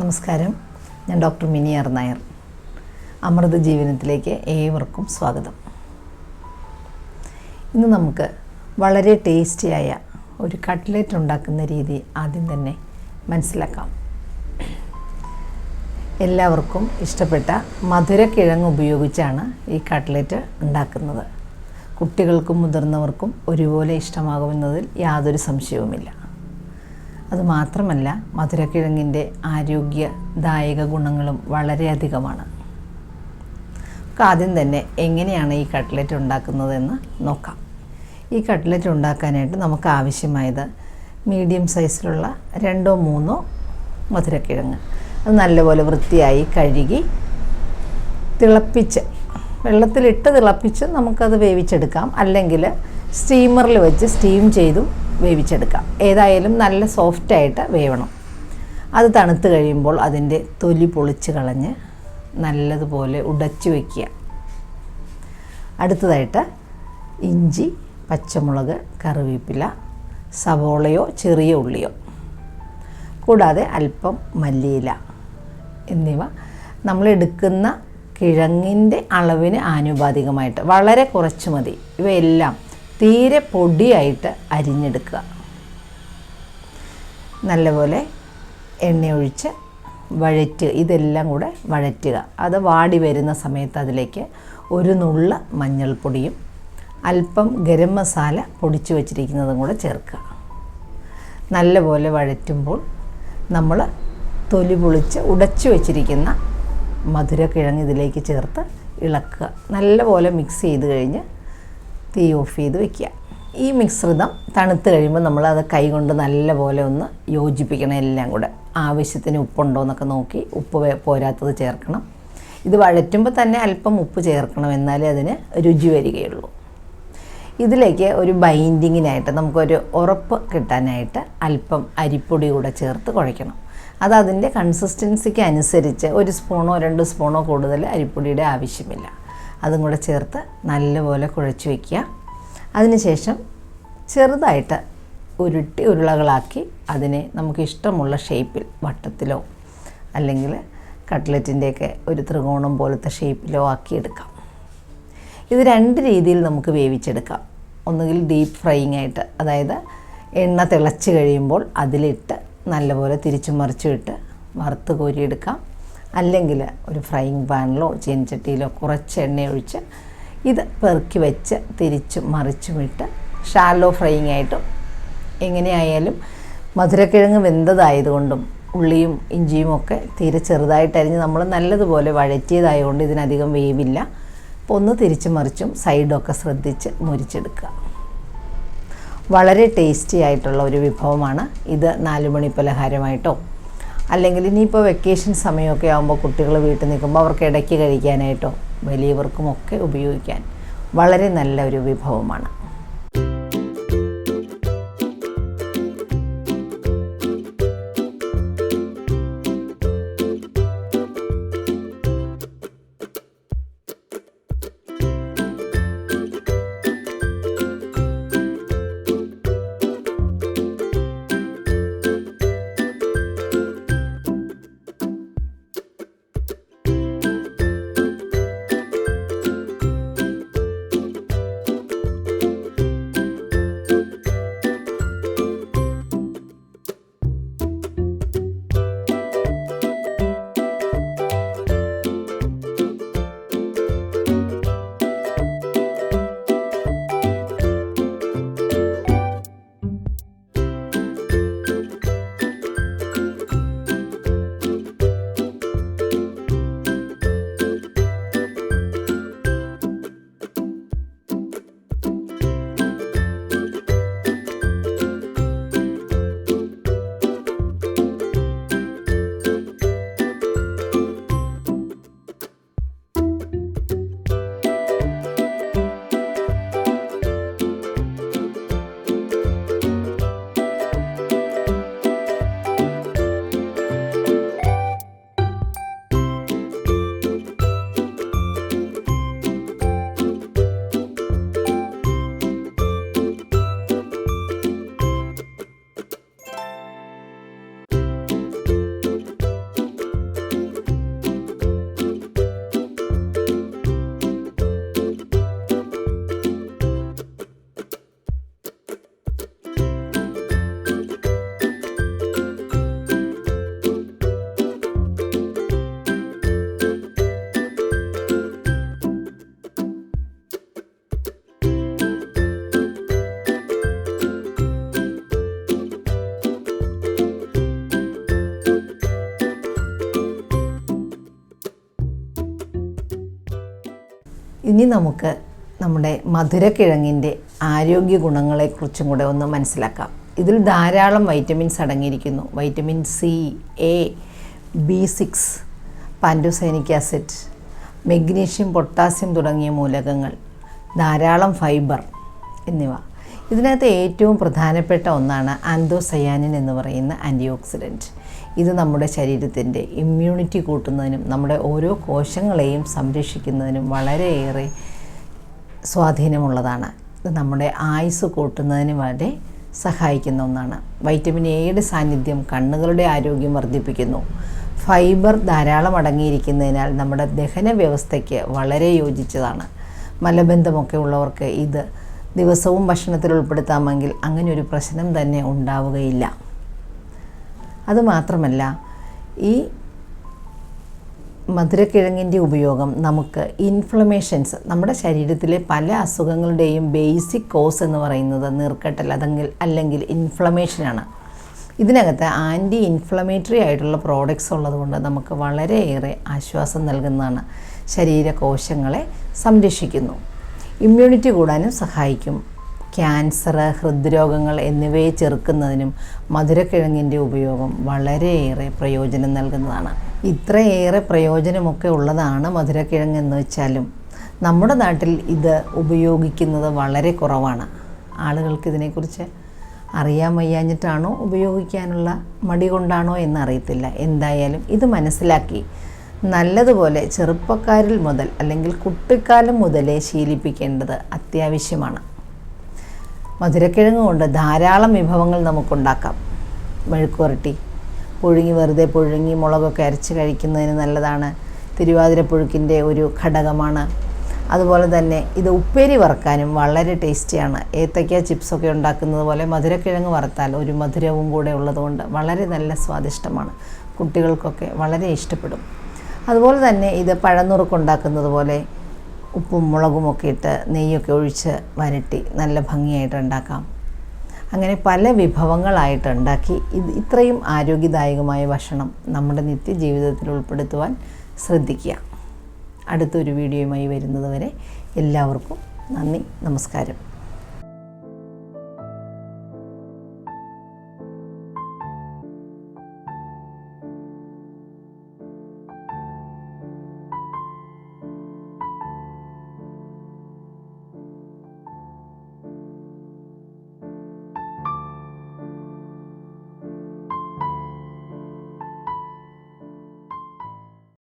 നമസ്കാരം. ഞാൻ doctor Mini R Nair. Amrita ജീവനത്തിലേക്ക് ഏവർക്കും സ്വാഗതം. ഇന്ന് നമുക്ക് വളരെ ടേസ്റ്റിയായ ഒരു കട്ട്ലറ്റ് ഉണ്ടാക്കുന്ന രീതി ആദ്യം തന്നെ മനസ്സിലാക്കാം. എല്ലാവർക്കും ഇഷ്ടപ്പെട്ട മധുരക്കിഴങ്ങ് ഉപയോഗിച്ചാണ് ഈ കട്ട്ലറ്റ് ഉണ്ടാക്കുന്നത്. കുട്ടികൾക്കും മുതിർന്നവർക്കും ഒരുപോലെ ഇഷ്ടമാകുമെന്നതിൽ യാതൊരു സംശയവുമില്ല. അതുമാത്രമല്ല മധുരക്കിഴങ്ങിന്റെ ആരോഗ്യദായക ഗുണങ്ങളും വളരെയധികമാണ്. നമുക്ക് ആദ്യം തന്നെ എങ്ങനെയാണ് ഈ കട്ട്ലറ്റ് ഉണ്ടാക്കുന്നതെന്ന് നോക്കാം. ഈ കട്ട്ലറ്റ് ഉണ്ടാക്കാനായിട്ട് നമുക്ക് ആവശ്യമായത് മീഡിയം സൈസിലുള്ള രണ്ടോ മൂന്നോ മധുരക്കിഴങ്ങ്. അത് നല്ലപോലെ വൃത്തിയായി കഴുകി തിളപ്പിച്ച് വെള്ളത്തിലിട്ട് തിളപ്പിച്ച് നമുക്കത് വേവിച്ചെടുക്കാം. അല്ലെങ്കിൽ സ്റ്റീമറിൽ വെച്ച് സ്റ്റീം ചെയ്തും വേവിച്ചെടുക്കാം. ഏതായാലും നല്ല സോഫ്റ്റായിട്ട് വേവണം. അത് തണുത്ത് കഴിയുമ്പോൾ അതിന്റെ തൊലി പൊളിച്ച് കളഞ്ഞ് നല്ലതുപോലെ ഉടച്ചു വയ്ക്കുക അടുത്തതായിട്ട് ഇഞ്ചി പച്ചമുളക് കറിവേപ്പില സവോളയോ ചെറിയ ഉള്ളിയോ. കൂടാതെ അല്പം മല്ലിയില എന്നിവ. നമ്മൾ എടുക്കുന്ന കിഴങ്ങിന്റെ അളവിന് ആനുപാതികമായിട്ട് വളരെ കുറച്ച് മതി. ഇവയെല്ലാം തീരെ പൊടിയായിട്ട് അരിഞ്ഞെടുക്കുക. നല്ലപോലെ എണ്ണയൊഴിച്ച് വഴറ്റുക. ഇതെല്ലാം കൂടെ വഴറ്റുക. അത് വാടി വരുന്ന സമയത്ത് അതിലേക്ക് ഒരു നുള്ള മഞ്ഞൾപ്പൊടിയും അല്പം ഗരം മസാല പൊടിച്ചു വച്ചിരിക്കുന്നതും കൂടെ ചേർക്കുക. നല്ലപോലെ വഴറ്റുമ്പോൾ നമ്മൾ തൊലി പൊളിച്ച് ഉടച്ചു വച്ചിരിക്കുന്ന മധുരക്കിഴങ്ങ് ഇതിലേക്ക് ചേർത്ത് ഇളക്കുക. നല്ലപോലെ മിക്സ് ചെയ്ത് കഴിഞ്ഞ് തീ ഓഫ് ചെയ്ത് വെക്കുക. ഈ മിശ്രിതം തണുത്ത് കഴിയുമ്പോൾ നമ്മൾ അത് കൈകൊണ്ട് നല്ലപോലെ ഒന്ന് യോജിപ്പിക്കണം എല്ലാം കൂടെ. ആവശ്യത്തിന് ഉപ്പുണ്ടോ എന്നൊക്കെ നോക്കി ഉപ്പ് പോരാത്തത് ചേർക്കണം. ഇത് വഴറ്റുമ്പോൾ തന്നെ അല്പം ഉപ്പ് ചേർക്കണം എന്നാലേ അതിന് രുചി വരികയുള്ളൂ. ഇതിലേക്ക് ഒരു ബൈൻഡിങ്ങിനായിട്ട് നമുക്കൊരു ഉറപ്പ് കിട്ടാനായിട്ട് അല്പം അരിപ്പൊടി കൂടെ ചേർത്ത് കുഴയ്ക്കണം. അത് അതിന്റെ കൺസിസ്റ്റൻസിക്ക് അനുസരിച്ച് ഒരു സ്പൂണോ രണ്ട് സ്പൂണോ കൂടുതൽ അരിപ്പൊടിയുടെ ആവശ്യമില്ല. അതും കൂടെ ചേർത്ത് നല്ലപോലെ കുഴച്ച് വയ്ക്കുക അതിനുശേഷം ചെറുതായിട്ട് ഉരുട്ടി ഉരുളകളാക്കി അതിനെ നമുക്ക് ഇഷ്ടമുള്ള ഷേപ്പിൽ വട്ടത്തിലോ അല്ലെങ്കിൽ കട്ട്ലറ്റിന്റെയൊക്കെ ഒരു ത്രികോണം പോലത്തെ ഷേപ്പിലോ ആക്കിയെടുക്കാം. ഇത് രണ്ട് രീതിയിൽ നമുക്ക് വേവിച്ചെടുക്കാം. ഒന്നുകിൽ ഡീപ്പ് ഫ്രൈയിങ് ആയിട്ട് അതായത് എണ്ണ തിളച്ച് കഴിയുമ്പോൾ അതിലിട്ട് നല്ലപോലെ തിരിച്ചു മറിച്ചും ഇട്ട് വറുത്ത് കോരിയെടുക്കാം. അല്ലെങ്കിൽ ഒരു ഫ്രൈയിങ് പാനിലോ ചീനച്ചട്ടിയിലോ കുറച്ച് എണ്ണ ഒഴിച്ച് ഇത് പെറുക്കി വെച്ച് തിരിച്ചും മറിച്ചും ഇട്ട് ഷാലോ ഫ്രൈയിങ് ആയിട്ടും എങ്ങനെയായാലും മധുരക്കിഴങ്ങ് വെന്തതായതുകൊണ്ടും ഉള്ളിയും ഇഞ്ചിയും ഒക്കെ തീരെ ചെറുതായിട്ട് അരിഞ്ഞ് നമ്മൾ നല്ലതുപോലെ വഴറ്റിയതായതുകൊണ്ട് ഇതിനധികം വേവില്ല. അപ്പോൾ ഒന്ന് തിരിച്ചു മറിച്ചും സൈഡൊക്കെ ശ്രദ്ധിച്ച് മുരിച്ചെടുക്കുക. വളരെ ടേസ്റ്റി ആയിട്ടുള്ള ഒരു വിഭവമാണ്. ഇത് നാലുമണി പലഹാരമായിട്ടോ അല്ലെങ്കിൽ ഇനിയിപ്പോൾ വെക്കേഷൻ സമയമൊക്കെ ആകുമ്പോൾ കുട്ടികൾ വീട്ടിൽ നിൽക്കുമ്പോൾ അവർക്ക് ഇടയ്ക്ക് കഴിക്കാനായിട്ടോ വലിയവർക്കുമൊക്കെ ഉപയോഗിക്കാൻ വളരെ നല്ല ഒരു വിഭവമാണ്. ഇനി നമുക്ക് നമ്മുടെ മധുരക്കിഴങ്ങിന്റെ ആരോഗ്യ ഗുണങ്ങളെക്കുറിച്ചും കൂടെ ഒന്ന് മനസ്സിലാക്കാം. ഇതിൽ ധാരാളം വൈറ്റമിൻസ് അടങ്ങിയിരിക്കുന്നു. Vitamin C A B six pantothenic acid magnesium potassium തുടങ്ങിയ മൂലകങ്ങൾ ധാരാളം ഫൈബർ എന്നിവ. ഇതിനകത്ത് ഏറ്റവും പ്രധാനപ്പെട്ട ഒന്നാണ് ആന്തോസയാനിൻ എന്ന് പറയുന്ന ആന്റി ഓക്സിഡന്റ് ഇത് നമ്മുടെ ശരീരത്തിന്റെ ഇമ്മ്യൂണിറ്റി കൂട്ടുന്നതിനും നമ്മുടെ ഓരോ കോശങ്ങളെയും സംരക്ഷിക്കുന്നതിനും വളരെയേറെ സ്വാധീനമുള്ളതാണ്. ഇത് നമ്മുടെ ആയുസ് കൂട്ടുന്നതിന് വരെ സഹായിക്കുന്ന ഒന്നാണ്. വൈറ്റമിൻ എയുടെ സാന്നിധ്യം കണ്ണുകളുടെ ആരോഗ്യം വർദ്ധിപ്പിക്കുന്നു. ഫൈബർ ധാരാളം അടങ്ങിയിരിക്കുന്നതിനാൽ നമ്മുടെ ദഹന വ്യവസ്ഥയ്ക്ക് വളരെ യോജിച്ചതാണ്. മലബന്ധമൊക്കെ ഉള്ളവർക്ക് ഇത് ദിവസവും ഭക്ഷണത്തിൽ ഉൾപ്പെടുത്താമെങ്കിൽ അങ്ങനെ ഒരു പ്രശ്നം തന്നെ ഉണ്ടാവുകയില്ല. അതുമാത്രമല്ല ഈ മധുരക്കിഴങ്ങിന്റെ ഉപയോഗം നമുക്ക് ഇൻഫ്ലമേഷൻസ് നമ്മുടെ ശരീരത്തിലെ പല അസുഖങ്ങളുടെയും ബേസിക് കോസ് എന്ന് പറയുന്നത് നീർക്കെട്ടൽ അതെങ്കിൽ അല്ലെങ്കിൽ ഇൻഫ്ലമേഷനാണ് ഇതിനകത്ത് ആന്റി ഇൻഫ്ലമേറ്ററി ആയിട്ടുള്ള പ്രോഡക്റ്റ്സ് ഉള്ളതുകൊണ്ട് നമുക്ക് വളരെയേറെ ആശ്വാസം നൽകുന്നതാണ്. ശരീരകോശങ്ങളെ സംരക്ഷിക്കുന്നു. ഇമ്മ്യൂണിറ്റി കൂടാനും സഹായിക്കും. ക്യാൻസർ ഹൃദ്രോഗങ്ങൾ എന്നിവയെ ചെറുക്കുന്നതിനും മധുരക്കിഴങ്ങിന്റെ ഉപയോഗം വളരെയേറെ പ്രയോജനം നൽകുന്നതാണ്. ഇത്രയേറെ പ്രയോജനമൊക്കെ ഉള്ളതാണ് മധുരക്കിഴങ്ങ് എന്ന് വെച്ചാലും. നമ്മുടെ നാട്ടിൽ ഇത് ഉപയോഗിക്കുന്നത് വളരെ കുറവാണ്. ആളുകൾക്ക് ഇതിനെക്കുറിച്ച് അറിയാൻ വയ്യാഞ്ഞിട്ടാണോ ഉപയോഗിക്കാനുള്ള മടി കൊണ്ടാണോ എന്നറിയത്തില്ല. എന്തായാലും ഇത് മനസ്സിലാക്കി നല്ലതുപോലെ ചെറുപ്പക്കാരിൽ മുതൽ അല്ലെങ്കിൽ കുട്ടിക്കാലം മുതലേ ശീലിപ്പിക്കേണ്ടത് അത്യാവശ്യമാണ്. മധുരക്കിഴങ്ങ് കൊണ്ട് ധാരാളം വിഭവങ്ങൾ നമുക്കുണ്ടാക്കാം. മെഴുക്കുവരട്ടി പുഴുങ്ങി വെറുതെ പുഴുങ്ങി മുളകൊക്കെ അരച്ച് കഴിക്കുന്നതിന് നല്ലതാണ്. തിരുവാതിരപ്പുഴുക്കിന്റെ ഒരു ഘടകമാണ്. അതുപോലെ തന്നെ ഇത് ഉപ്പേരി വറുക്കാനും വളരെ ടേസ്റ്റിയാണ്. ഏത്തയ്ക്ക ചിപ്സൊക്കെ ഉണ്ടാക്കുന്നത് പോലെ മധുരക്കിഴങ്ങ് വറുത്താൽ ഒരു മധുരവും കൂടെ ഉള്ളതുകൊണ്ട് വളരെ നല്ല സ്വാദിഷ്ടമാണ്. കുട്ടികൾക്കൊക്കെ വളരെ ഇഷ്ടപ്പെടും. അതുപോലെ തന്നെ ഇത് പഴനുറുക്കുണ്ടാക്കുന്നത് പോലെ ഉപ്പും മുളകും ഒക്കെ ഇട്ട് നെയ്യൊക്കെ ഒഴിച്ച് വരട്ടി നല്ല ഭംഗിയായിട്ട് ഉണ്ടാക്കാം. അങ്ങനെ പല വിഭവങ്ങളായിട്ട് ഉണ്ടാക്കി ഇത് ഇത്രയും ആരോഗ്യദായകമായ ഭക്ഷണം നമ്മുടെ നിത്യജീവിതത്തിൽ ഉൾപ്പെടുത്തുവാൻ ശ്രദ്ധിക്കുക. അടുത്തൊരു വീഡിയോയുമായി വരുന്നത് വരെ എല്ലാവർക്കും നന്ദി നമസ്കാരം.